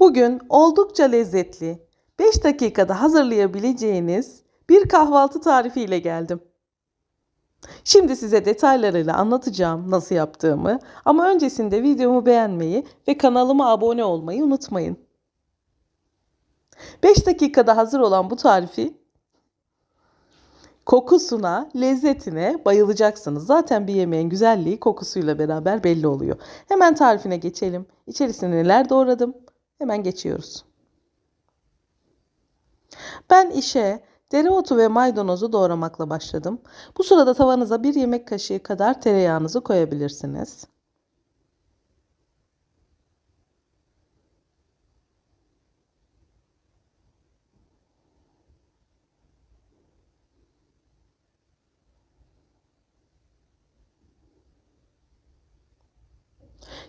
Bugün oldukça lezzetli, 5 dakikada hazırlayabileceğiniz bir kahvaltı tarifi ile geldim. Şimdi size detaylarıyla anlatacağım nasıl yaptığımı ama öncesinde videomu beğenmeyi ve kanalıma abone olmayı unutmayın. 5 dakikada hazır olan bu tarifi kokusuna, lezzetine bayılacaksınız. Zaten bir yemeğin güzelliği kokusuyla beraber belli oluyor. Hemen tarifine geçelim. İçerisine neler doğradım? Hemen geçiyoruz. Ben işe dereotu ve maydanozu doğramakla başladım. Bu sırada tavanıza bir yemek kaşığı kadar tereyağınızı koyabilirsiniz.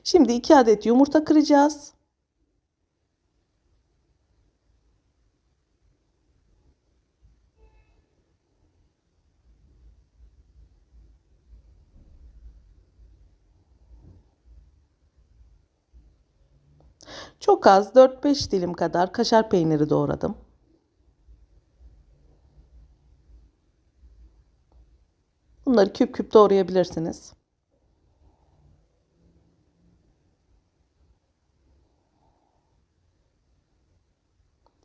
Şimdi 2 adet yumurta kıracağız. Çok az 4-5 dilim kadar kaşar peyniri doğradım. Bunları küp küp doğrayabilirsiniz.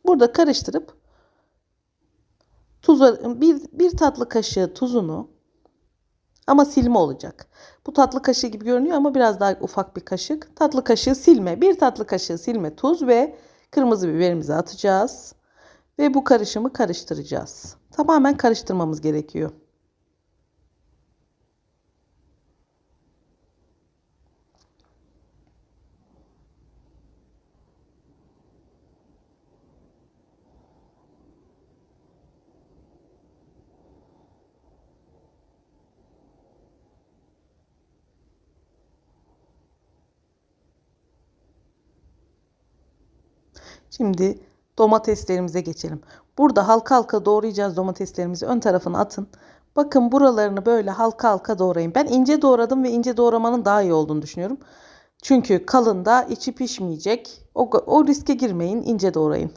Burada karıştırıp tuza bir, bir tatlı kaşığı tuzunu ama silme olacak. Bu tatlı kaşığı gibi görünüyor ama biraz daha ufak bir kaşık. Tatlı kaşığı silme, bir tatlı kaşığı silme tuz ve kırmızı biberimizi atacağız. Ve bu karışımı karıştıracağız. Tamamen karıştırmamız gerekiyor. Şimdi domateslerimize geçelim. Burada halka halka doğrayacağız domateslerimizi. Ön tarafına atın. Bakın buralarını böyle halka halka doğrayın. Ben ince doğradım ve ince doğramanın daha iyi olduğunu düşünüyorum. Çünkü kalın da içi pişmeyecek. O, o riske girmeyin. ince doğrayın.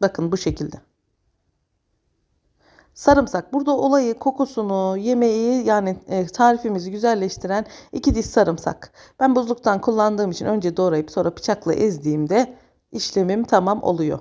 Bakın bu şekilde. Sarımsak. Burada olayı kokusunu, yemeği yani e, tarifimizi güzelleştiren iki diş sarımsak. Ben buzluktan kullandığım için önce doğrayıp sonra bıçakla ezdiğimde işlemim tamam oluyor.